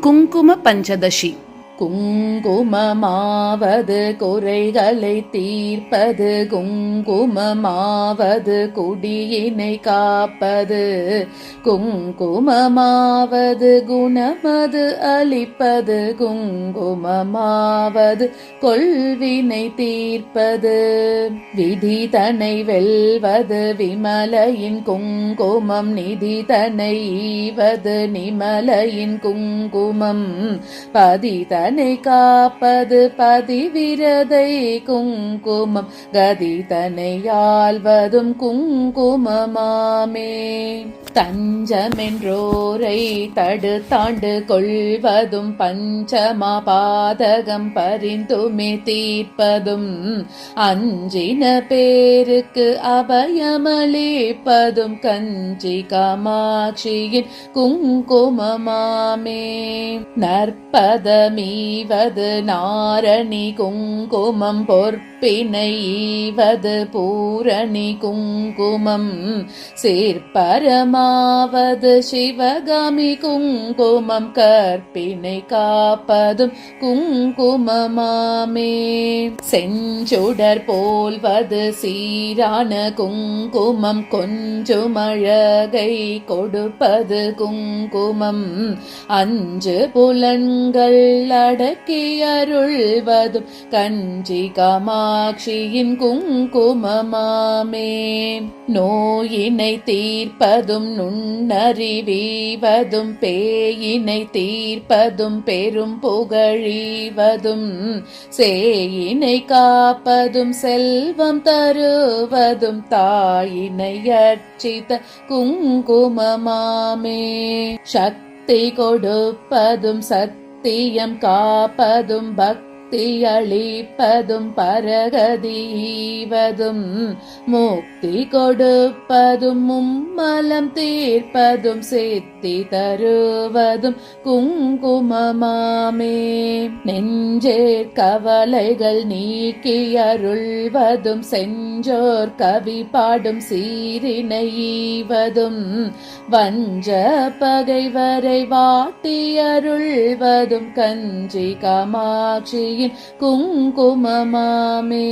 குங்கும பஞ்சதசி குங்குமமாவது குறைகளை தீர்ப்பது குங்குமமாவது குடியினை காப்பது குங்குமமாவது குணமது அளிப்பது குங்குமமாவது கொள்வினை தீர்ப்பது. விதி தனை வெல்வது விமலையின் குங்குமம் நிதி தனை ஈவது நிமலையின் குங்குமம் பதிதனை காப்பது பதிவிரதை குங்குமம் கதி தனையாள்வதும் குங்குமமாமே. தஞ்சமென்றோரை தடுத்தாண்டு கொள்வதும் பஞ்சமா பாதகம் பரிந்துமே தீர்ப்பதும் அஞ்சின பேருக்கு அபயமளிப்பதும் கஞ்சி காமாட்சியின் குங்குமமாமே. நற்பதமீ செய்வது நாரணி குங்குமம் பொற் ஈவது பூரணி குங்குமம் சேர்ப்பரமாவது சிவகாமி குங்குமம் கற்பினை காப்பதும் குங்குமமாமே. செஞ்சுடர் போல்வது சீரான குங்குமம் கொஞ்சம் அழகை கொடுப்பது குங்குமம். அஞ்சு புலன்கள் அடக்கி அருள்வதும் கஞ்சிகமா காமாட்சியின் குங்குமமாமே. நோயினை தீர்ப்பதும் நுண்ணறிவீவதும் பேயினை தீர்ப்பதும் பெரும் புகழீவதும் சேயினை காப்பதும் செல்வம் தருவதும் தாயினை அர்ச்சித்த குங்குமமாமே. சக்தி கொடுப்பதும் சத்தியம் காப்பதும் பக்தி முக்தியளிப்பதும் பரகதீவதும் முக்தி கொடுப்பதும் மும்மலம் தீர்ப்பதும் சித்தி தருவதும் குங்குமமாமே. நெஞ்சேர் கவலைகள் நீக்கி அருள்வதும் செஞ்சோர் கவி பாடும் சீரினையீவதும் வஞ்ச பகைவரை வாட்டி அருள்வதும் கஞ்சி காமாட்சியின் குங்குமமாமே.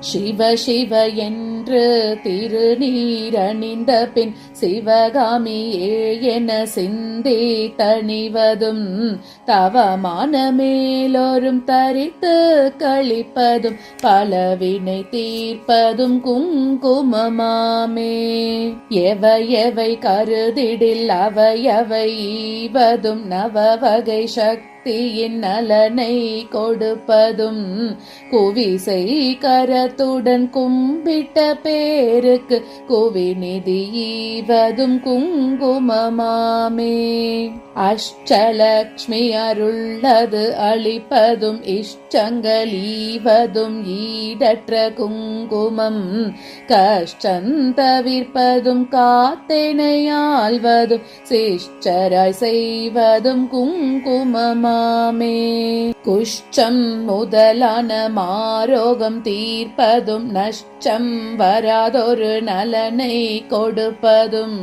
சிவ சிவ என்று திருநீரணிந்த பின் சிவகாமியே என சிந்தி தணிவதும் தவமான மேலோரும் தரித்து கழிப்பதும் பலவினை தீர்ப்பதும் குங்குமமாமே. எவை எவை கருதிடில் அவையவை ஈவதும் நவ வகை சக்தி சக்தியின் நலனை கொடுப்பதும் குவிசை கரத்துடன் கும்பிட்ட பேருக்கு குவி நிதி ஈவதும் குங்குமமாமே. அஷ்டலக்ஷ்மி அருள்ளது அளிப்பதும் இஷ்டங்கள் ஈவதும் ஈடற்ற குங்குமம். கஷ்டம் தவிர்ப்பதும் காத்தெனையாள்வதும் சிஷ்டராய் செய்வதும் குங்குமமா. குங்குமமாமே குஷ்டம் முதலான மாரோகம் தீர்ப்பதும் நஷ்டம் வராதொரு நலனை கொடுப்பதும்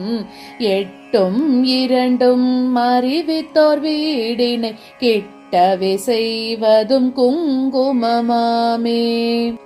எட்டும் இரண்டும் அறிவித்தோர் வீடினை கிட்டவே செய்வதும் குங்குமமாமே.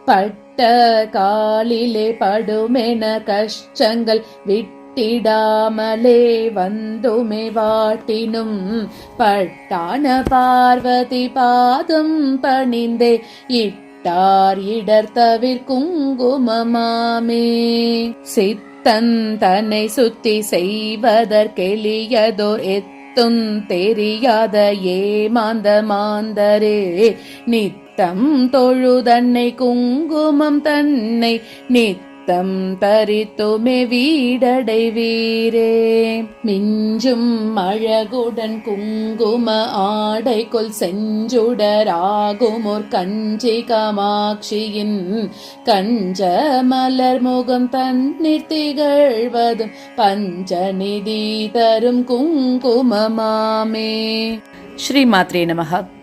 பட்ட காலிலே படுமென கஷ்டங்கள் விட்டு பட்டிடாமலே வந்துமே வாட்டினும் பட்டான பார்வதி பாதம் பணிந்தே இட்டார் இடர் தவிர் குங்குமமாமே. சித்தன் தன்னை சுத்தி செய்வதற்கெளியதோர் எத்தும் தெரியாத ஏமாந்த மாந்தரே. நித்தம் தொழுதன்னை குங்குமம் தன்னை நித்த தம் தரித்துமே வீடடைவீரே. மிஞ்சும் அழகுடன் குங்கும ஆடைக்குள் செஞ்சுடராகுமோர் கஞ்சி காமாட்சியின் கஞ்ச மலர் முகம் தண்ணீர் திகழ்வதும் பஞ்சநிதி தரும் குங்குமமாமே. ஸ்ரீ மாத்ரே நமகா